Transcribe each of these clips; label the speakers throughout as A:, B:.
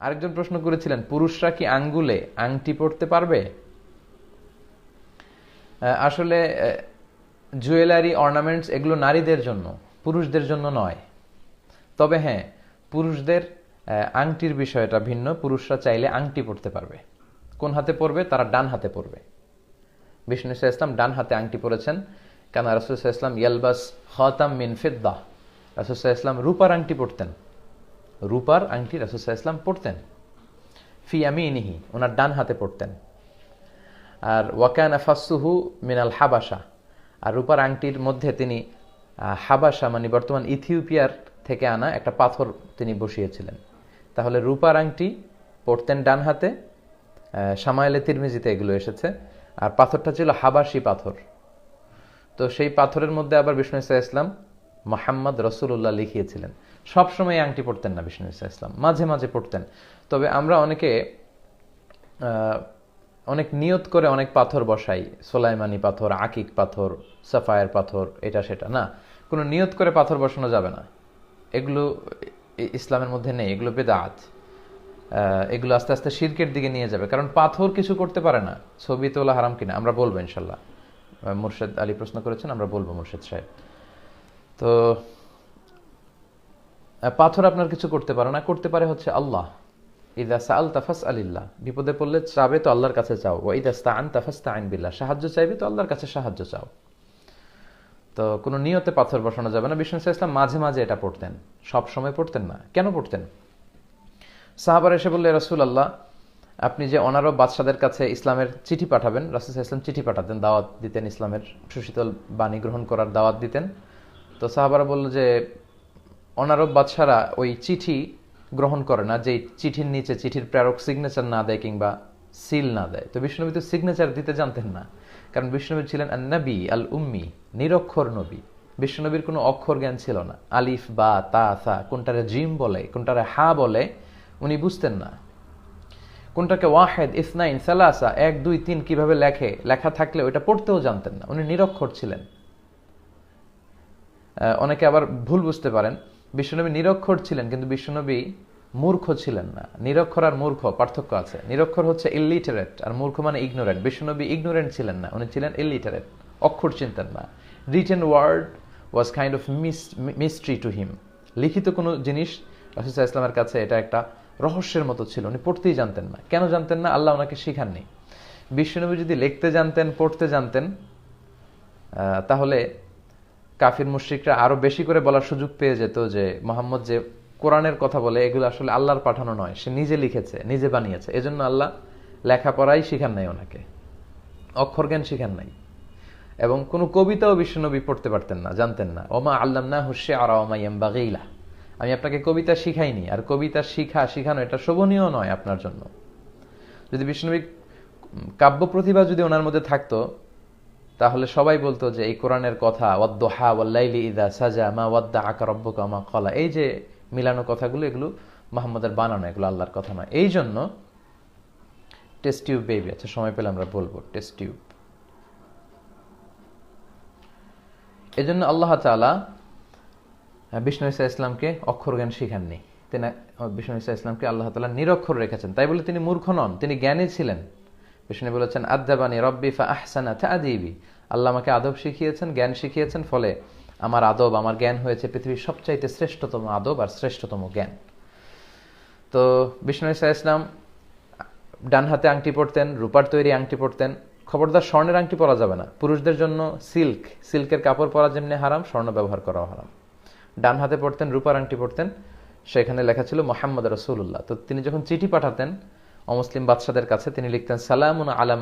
A: আরেকজন প্রশ্ন করেছিলেন, পুরুষরা কি আঙ্গুলে আংটি পড়তে পারবে? আসলে জুয়েলারি, অর্নামেন্টস এগুলো নারীদের জন্য, পুরুষদের জন্য নয়। তবে হ্যাঁ পুরুষদের আংটির বিষয়টা ভিন্ন, পুরুষরা চাইলে আংটি পড়তে পারবে। কোন হাতে পরবে? তারা ডান হাতে পরবে। বিষ্ণু ইসা ইসলাম ডান হাতে আংটি পরেছেন। কেন? রাসুসাহ ইসলাম ইয়ালবাস হতাম মিন ফিদ্দা। রাসুসাহ ইসলাম রূপার আংটি পরতেন। রূপার আংটি রাসুসাহ ইসলাম পরতেন। ফি আমিনিহি ওনার ডান হাতে পড়তেন আর ওয়াকান ফাসুহু মিনাল হাবাসা আর রূপার আংটির মধ্যে তিনি হাবাসা মানে বর্তমান ইথিওপিয়ার থেকে আনা একটা পাথর তিনি বসিয়েছিলেন। তাহলে রূপার আংটি পড়তেন ডান হাতে আহ, সামাইলে তিরমিজিতে এগুলো এসেছে। আর পাথরটা ছিল হাবাসি পাথর। তো সেই পাথরের মধ্যে আবার বিষ্ণু ইসা ইসলাম মোহাম্মদ রসুল্লাহ লিখিয়েছিলেন। সবসময় আংটি পড়তেন না বিষ্ণু ইসা ইসলাম, মাঝে মাঝে পড়তেন তবে আমরা অনেকে অনেক নিয়ত করে অনেক পাথর বসাই। সোলাইমানি পাথর, আকিক পাথর, সাফায়ের পাথর, এটা সেটা, না। কোনো নিয়ত করে পাথর বসানো যাবে না। এগুলো ইসলামের মধ্যে নেই, এগুলো বেদাত। এগুলো আস্তে আস্তে শিরকের দিকে নিয়ে যাবে। কারণ পাথর কিছু করতে পারে না। ছবি তোলা হারাম কিনা, আমরা বলব ইনশাল্লাহ। মুর্শেদ আলী প্রশ্ন করেছেন, আমরা বলব মুর্শেদ সাহেব। তো পাথর আপনার কিছু করতে পারে না, করতে পারে হচ্ছে আল্লাহ। ইদা সাল তাফাস আলিল্লাহ বিপদে পড়লে চাবে তো আল্লাহর কাছে চাও। ও ইদা স্তাআন তাফাস তাআন বিল্লাহ। সাহায্য চাইবে তো আল্লাহর কাছে সাহায্য চাও। তো কোনো নিয়তে পাথর বসানো যাবে না। বিষ্ণু ইসা ইসলাম মাঝে মাঝে এটা পড়তেন। সব সময় পড়তেন না। কেন পড়তেন? সাহাবার এসে বললে রাসুল আল্লাহ আপনি যে অনারব বাদশাদের কাছে ইসলামের চিঠি পাঠাবেন, রাসুল ইসলাম চিঠি পাঠাতেন, দাওয়াত দিতেন ইসলামের সুশীতল বাণী গ্রহণ করার দাওয়াত দিতেন। তো সাহাবারা বলল যে, অনারব বাদশারা ওই চিঠি গ্রহণ করে না যে চিঠির নিচে চিঠির প্রেরক সিগনেচার না দেয় কিংবা সিল না দেয়। তো বিষ্ণুনবী তো সিগনেচার দিতে জানতেন না, কারণ বিষ্ণুনবী ছিলেন নবী আল উম্মি নিরক্ষর নবী। বিষ্ণুনবীর কোনো অক্ষর জ্ঞান ছিল না। আলিফ, বা, তা, সা, কোনটারে জিম বলে, কোনটারে হা বলে, উনি বুঝতেন না। কোনটাকে ওয়াহেদ, ইসনাইন, সালাসা, এক, দুই, তিন কীভাবে লেখে, লেখা থাকলে ওইটা পড়তেও জানতেন না। উনি নিরক্ষর ছিলেন। অনেকে আবার ভুল বুঝতে পারেন। বিশ্বনবী নিরক্ষর ছিলেন, কিন্তু বিশ্বনবী মূর্খ ছিলেন না। নিরক্ষর আর মূর্খ, পার্থক্য আছে। নিরক্ষর হচ্ছে ইলিটারেট আর মূর্খ মানে ইগনোরেন্ট বিশ্বনবী ইগনোরেন্ট ছিলেন না, উনি ছিলেন ইলিটারেট অক্ষর চিনতেন না। Written word was kind of mis mystery to him লিখিত কোনো জিনিস রাসুসাহ ইসলামের কাছে এটা একটা রহস্যের মতো ছিল, উনি পড়তেই জানতেন না। কেন জানতেন না? আল্লাহ ওনাকে শিখাননি। বিশ্বনবী যদি লিখতে জানতেন, পড়তে জানতেন তাহলে কাফির মুশ্রিকরা আরও বেশি করে বলার সুযোগ পেয়ে যেত যে মোহাম্মদ যে কোরআনের কথা বলে, এগুলো আসলে আল্লাহর পাঠানো নয়। সে নিজে লিখেছে, নিজে বানিয়েছে। এজন্য আল্লাহ লেখাপড়াই শিখান নাই ওনাকে। অক্ষর জ্ঞান শিখান নাই। এবং কোনো কবিতাও বিশ্বনবী পড়তে পারতেন না, জানতেন না। ওমা আল্লাম না হুসে আর আমি আপনাকে কবিতা শিখাইনি, আর কবিতা শিখা, শিখানো এটা শোভনীয় নয় আপনার জন্য। যদি বিষ্ণুবী কাব্য প্রতিভা যদি ওনার মধ্যে থাকতো তাহলে সবাই বলতো যে এই কোরআনের কথা, ওয়াদ্দোহা ওয়াল্লাইলি ইদা সাজা মা ওয়াদ্দা আকা রব্বকা মা কলা এই যে মিলানো কথাগুলো, এগুলো মোহাম্মদের বানানো, এগুলো আল্লাহর কথা নয়। এই জন্য টেস্ট টিউব বেবি আচ্ছা সময় পেলে আমরা বলব টেস্ট টিউব এজন্য আল্লাহ তাআলা বিষ্ণু ইসা ইসলামকে অক্ষর জ্ঞান শিখাননি। তিনি, বিষ্ণু ইসা ইসলামকে আল্লাহ তালা নিরক্ষর রেখেছেন। তাই বলে তিনি মূর্খ নন, তিনি জ্ঞানী ছিলেন। বিষ্ণু বলেছেন আদাবানি রব্বি ফা আহসানা তাদিবি আল্লাহ আমাকে আদব শিখিয়েছেন, জ্ঞান শিখিয়েছেন, ফলে আমার আদব, আমার জ্ঞান হয়েছে পৃথিবীর সবচাইতে শ্রেষ্ঠতম আদব আর শ্রেষ্ঠতম জ্ঞান। তো বিষ্ণু ইসা ইসলাম, ডান হাতে আংটি পরতেন, রূপার তৈরি আংটি পরতেন। খবরদার স্বর্ণের আংটি পরা যাবে না। পুরুষদের জন্য সিল্ক, সিল্কের কাপড় পরা যেমনি হারাম, স্বর্ণ ব্যবহার করাও হারাম। ডান হাতে পড়তেন রূপার আংটি পড়তেন সেখানে লেখা ছিল মোহাম্মদ রসুল্লাহ তো তিনি যখন চিঠি পাঠাতেন অমুসলিম বাদশাদের কাছে তিনি লিখতেন, সালামুন আলা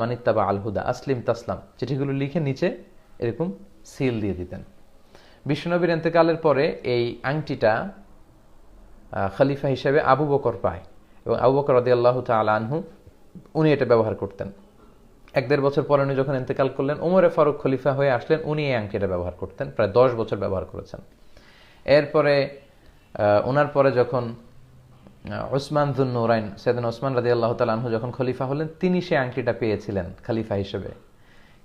A: আলহুদা আসলিম তাসলাম। চিঠিগুলো লিখে নিচে এরকম সিল দিয়ে দিতেন। বিশ্বনবীর এতেকালের পরে এই আংটিটা খলিফা হিসেবে আবু বকর পায় এবং আবু বকর রদি আল্লাহ আনহু, উনি এটা ব্যবহার করতেন। এক দেড় বছর পরে উনি যখন ইন্তেকাল করলেন ওমরে ফারুক খলিফা হয়ে আসলেন, উনি এই আংটিটা ব্যবহার করতেন, প্রায় দশ বছর ব্যবহার করেছেন। এরপরে ওনার পরে যখন ওসমান জুন্নুরাইন সেদিন ওসমান রাজি আল্লাহ তালহু যখন খলিফা হলেন, তিনি সে আংটিটা পেয়েছিলেন খলিফা হিসেবে।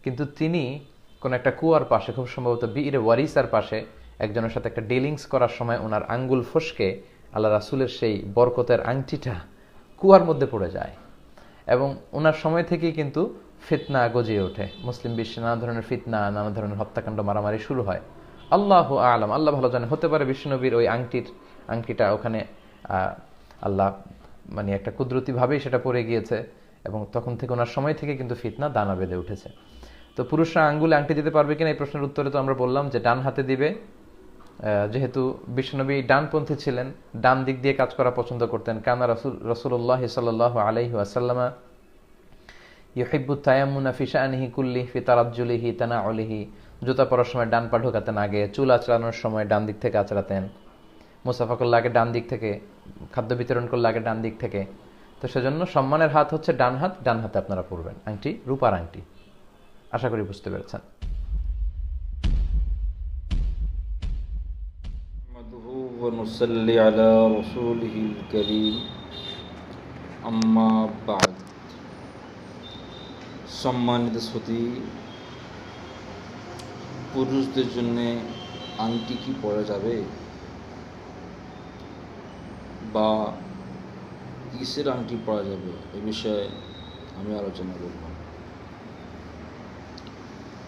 A: কিন্তু তিনি কোন একটা কুয়ার পাশে, খুব সম্ভবত বীর ওয়ারিসার পাশে, একজনের সাথে একটা ডিলিংস করার সময় ওনার আঙ্গুল ফসকে আল্লাহ রাসুলের সেই বরকতের আংটিটা কুয়ার মধ্যে পড়ে যায়। এবং ওনার সময় থেকেই কিন্তু ফিতনা গজিয়ে ওঠে। মুসলিম বিশ্বে নানা ধরনের ফিতনা, নানা ধরনের হত্যাকাণ্ড, মারামারি শুরু হয়। আল্লাহ আলম, আল্লাহ ভালো জানে হতে পারে বিষ্ণুনবীর ওই আংটির, আংটিটা ওখানে আল্লাহ মানে একটা কুদরতিভাবেই সেটা পড়ে গিয়েছে এবং তখন থেকে ওনার সময় থেকে কিন্তু ফিতনা দানা বেঁধে উঠেছে। তো পুরুষরা আঙ্গুলে আংটি দিতে পারবে কিনা এই প্রশ্নের উত্তরে তো আমরা বললাম যে ডান হাতে দিবে। যেহেতু বিষ্ণুনবী ডানপন্থী ছিলেন, ডান দিক দিয়ে কাজ করা পছন্দ করতেন। কানা রসুল রসুল্লাহ সাল্লাহ আলাইহি আসাল্লামা জুতা পরার সময় ডান পা ঢোকাতেন আগে, চুল আঁচড়ানোর সময় ডান দিক থেকে আঁচড়াতেন। মুসাফা করলে আগে ডান দিক থেকে খাদ্য বিতরণ করলে আগে ডান দিক থেকে তো সেজন্য সম্মানের হাত হচ্ছে ডান হাত ডান হাতে আপনারা পরবেন আংটি রূপার আংটি আশা করি বুঝতে পেরেছেন
B: نحمده ونصلي على رسوله الكريم أما بعد সম্মানিত শ্রুতি পুরুষদের জন্য আংটি কি পরা যাবে বা কিসের আংটি পরা যাবে এ বিষয়ে আমি আলোচনা করব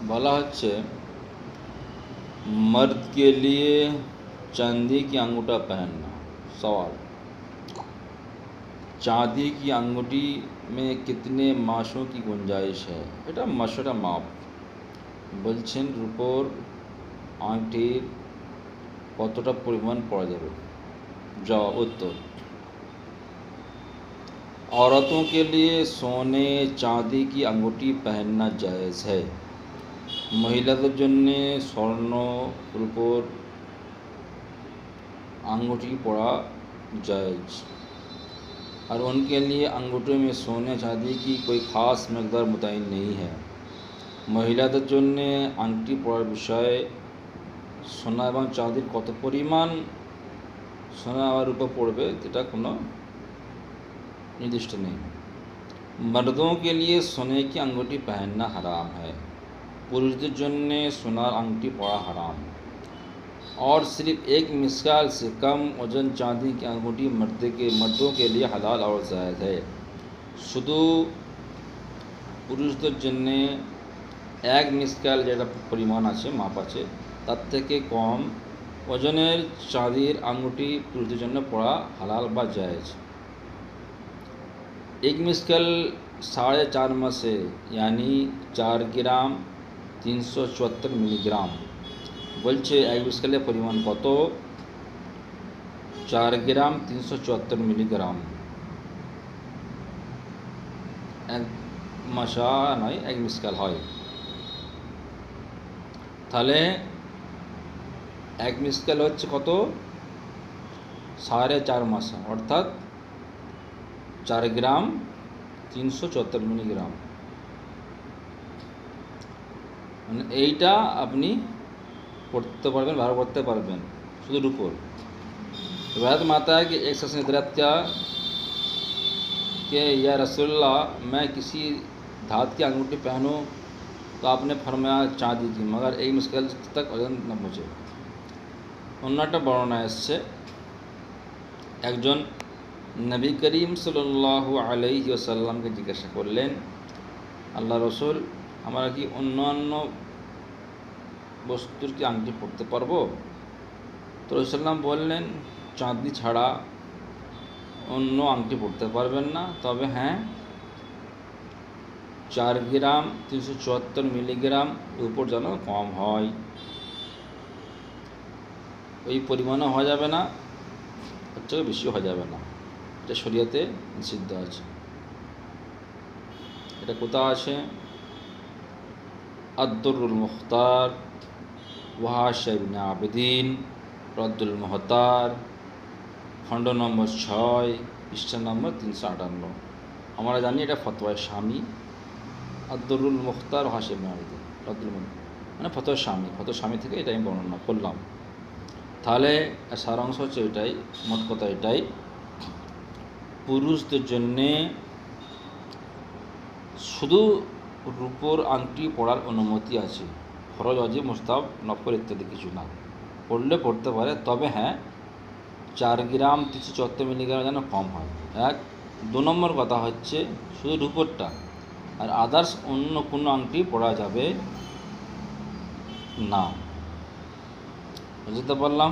B: বলা হচ্ছে मर्द के लिए चांदी की अंगूठा पहनना सवाल चांदी की अंगूठी में कितने मासों की गुंजाइश है এটা মশরা মাপ বলছেন রূপোর আংটির কতটা পরিমাণ পড়া যাবে জবাব उत्तर औरतों के लिए सोने चांदी की अंगूठी पहनना जायज़ है মহিলাদের জন্যে স্বর্ণ রূপোর अंगूठी पड़ा जायज और उनके लिए अंगूठे में सोने चांदी की कोई ख़ास मकदार मुतयन नहीं है মহিলাদের জন্যে আংটি পরার বিষয়ে সোনা এবং চাঁদির কত পরিমাণ সোনা আর রূপা পড়বে এটা কোনো निर्दिष्ट नहीं मर्दों के लिए सोने की अंगूठी पहनना हराम है পুরুষদের জন্যে সোনার আংটি পরা হারাম और सिर्फ एक मिसाल से कम वजन चांदी की अंगूठी मर्द के मर्दों के लिए हलाल और जायज़ है শুধু পুরুষদের জন্যে এক মিসকাল যেটা পরিমাণ আছে মাপ আছে তার থেকে কম ওজনের চাঁদির আঙুটি পুরুষদের জন্য পড়া হালাল বা জায়েজ? এক মিসকেল সাড়ে চার মাসে, ইয়ানি চার গ্রাম তিনশো চুয়াত্তর মিলিগ্রাম। বলছে এক মিসকেলের পরিমাণ কত? চার গ্রাম তিনশো চুয়াত্তর মিলিগ্রাম। এক মাসা নয়, এক মিসকাল হয়। তাহলে এক মিসকাল হচ্ছে কত সাড়ে চার মাসা অর্থাৎ চার গ্রাম তিনশো চুয়াত্তর মিলিগ্রাম মানে এইটা আপনি পড়তে পারবেন ব্যবহার করতে পারবেন শুধু উপর रिवायत में आता है कि एक शख्स ने दरियात किया कि या रसोल्ला मैं किसी धात की अंगूठी पहनूं तो आपने फरमाया चांदी की मगर एक मुश्किल तक वजन न पहुँचे অন্য একটা বর্ণনা এসছে। একজন নবী করিম সাল্লাহ আলাইহি আসাল্লামকে জিজ্ঞাসা করলেন, আল্লাহ রসুল, আমরা কি অন্যান্য বস্তুর কি আংটি পড়তে পারব? তো রসুল্লাম বললেন, চাঁদনি ছাড়া অন্য আংটি পড়তে পারবেন না। তবে হ্যাঁ চার গ্রাম, তিনশো চুয়াত্তর মিলিগ্রাম উপর যেন কম হয়। ওই পরিমাণও হওয়া যাবে না ওর থেকে বেশি হওয়া যাবে না। এটা শরীয়তে নিষিদ্ধ আছে। এটা কোথাও আছে? আব্দুল মুখতার ওয়াহাশাবিন আবেদিন, রদ্দুল মহতার খণ্ড নম্বর ছয়, পৃষ্ঠা নম্বর তিনশো আটান্ন। আমরা জানি এটা ফতোয়া স্বামী আব্দুল মুখতার ওয়াহাশাবিন আবেদিন, রদ্দুল মানে ফতোয়া স্বামী। ফতোয়া স্বামী থেকে এটা আমি বর্ণনা করলাম। তাহলে সারাংশ হচ্ছে এটাই, মোট কথা এটাই। পুরুষদের জন্যে শুধু রূপোর আংটি পড়ার অনুমতি আছে। ফরজ অজিব মুস্তাব নফর ইত্যাদি কিছু না। পড়লে পড়তে পারে, তবে হ্যাঁ চার গ্রাম তিনশো চুয়াত্তর মিলিগ্রাম যেন কম হয়। এক, দু নম্বর কথা হচ্ছে শুধু রূপোরটা, আর আদার্স অন্য কোনো আংটি পড়া যাবে না। বুঝতে পারলাম